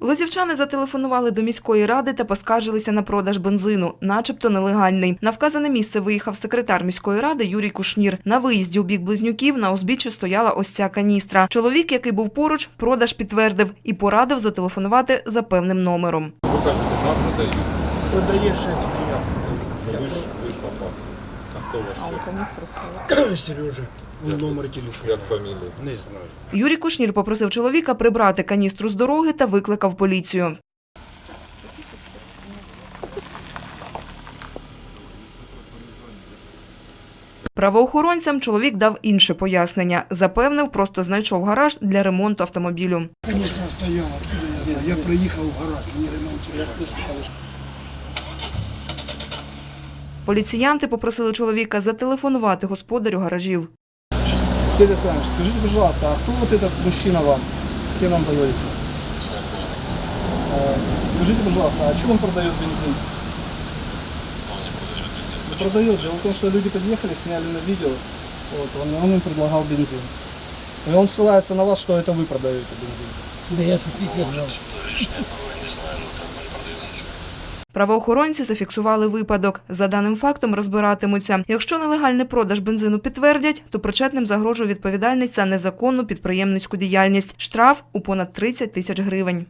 Лозівчани зателефонували до міської ради та поскаржилися на продаж бензину, начебто нелегальний. На вказане місце виїхав секретар міської ради Юрій Кушнір. На виїзді у бік близнюків на узбіччі стояла ось ця каністра. Чоловік, який був поруч, продаж підтвердив і порадив зателефонувати за певним номером. Ви кажете, нам продають. Продаєш, я продаю. Ви ж, ви ж попав. А хто ваш шеф? про... Сережа, он номер телефону. Як фамілія? Не знаю. Юрій Кушнір попросив чоловіка прибрати каністру з дороги та викликав поліцію. Правоохоронцям чоловік дав інше пояснення. Запевнив, просто знайшов гараж для ремонту автомобілю. Конечно, стояла, откуда я знаю. Я приїхав в гараж, мені ремонтували. Поліціянти попросили чоловіка зателефонувати господарю гаражів. Василий Александрович, скажите, пожалуйста, а кто вот этот мужчина вам? Кем вам доверится? Э, Скажите, пожалуйста, а что он продает бензин? Он продает. Дело в том, что люди подъехали, сняли на видео, вот, он, он им предлагал бензин. И он ссылается на вас, что это вы продаете бензин. Да я тут їх держав. Правоохоронці зафіксували випадок. За даним фактом розбиратимуться. Якщо нелегальний продаж бензину підтвердять, то причетним загрожує відповідальність за незаконну підприємницьку діяльність. Штраф у понад 30 тисяч гривень.